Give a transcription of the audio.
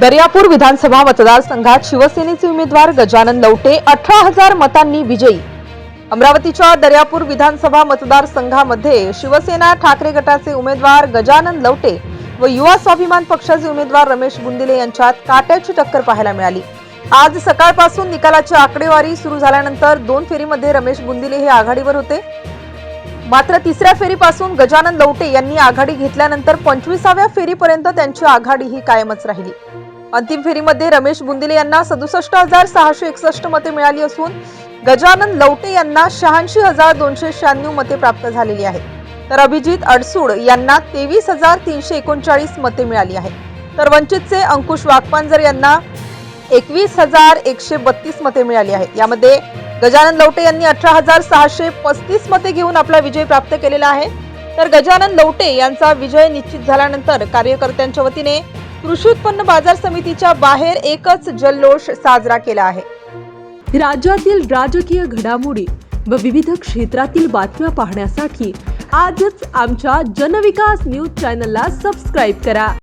दर्यापूर विधानसभा मतदारसंघात शिवसेनेचे उमेदवार गजानन लवटे अठरा हजार मतांनी विजयी. अमरावतीच्या दर्यापूर विधानसभा मतदारसंघामध्ये शिवसेना ठाकरे गटाचे उमेदवार गजानन लवटे व युवा स्वाभिमान पक्षाचे उमेदवार रमेश बुंदिले यांच्यात काट्याची टक्कर पाहायला मिळाली. आज सकाळपासून निकालाची आकडेवारी सुरू झाल्यानंतर दोन फेरीमध्ये रमेश बुंदिले हे आघाडीवर होते. मात्र तिसऱ्या फेरीपासून गजानन लवटे यांनी आघाडी घेतल्यानंतर पंचवीसाव्या फेरीपर्यंत त्यांची आघाडी ही कायमच राहिली. अंतिम फेरीमध्ये रमेश बुंदिले यांना सदुसष्ट हजार सहाशे एकसष्ट मते मिळाली असून गजानन लवटे यांना शहाऐंशी हजार दोनशे शहाण्णव मते प्राप्त झालेली आहेत तर अभिजित अडसूड यांना तेवीस हजार तीनशे एकोणचाळीस मते मिळाली आहेत तर वंचितचे अंकुश वाघपांजर यांना एकवीस हजार एकशे बत्तीस मते मिळाली आहेत यामध्ये गजानन लवटे यांनी अठरा हजार सहाशे पस्तीस मते घेऊन आपला विजय प्राप्त केलेला आहे. तर गजानन लवटे यांचा विजय निश्चित झाल्यानंतर कार्यकर्त्यांच्या वतीने कृषी उत्पन्न बाजार समितीच्या बाहेर एकच जल्लोष साजरा केला आहे. राज्यातील राजकीय घडामोडी व विविध क्षेत्रातील बातम्या पाहण्यासाठी आजच आमच्या जनविकास न्यूज चॅनलला सबस्क्राईब करा.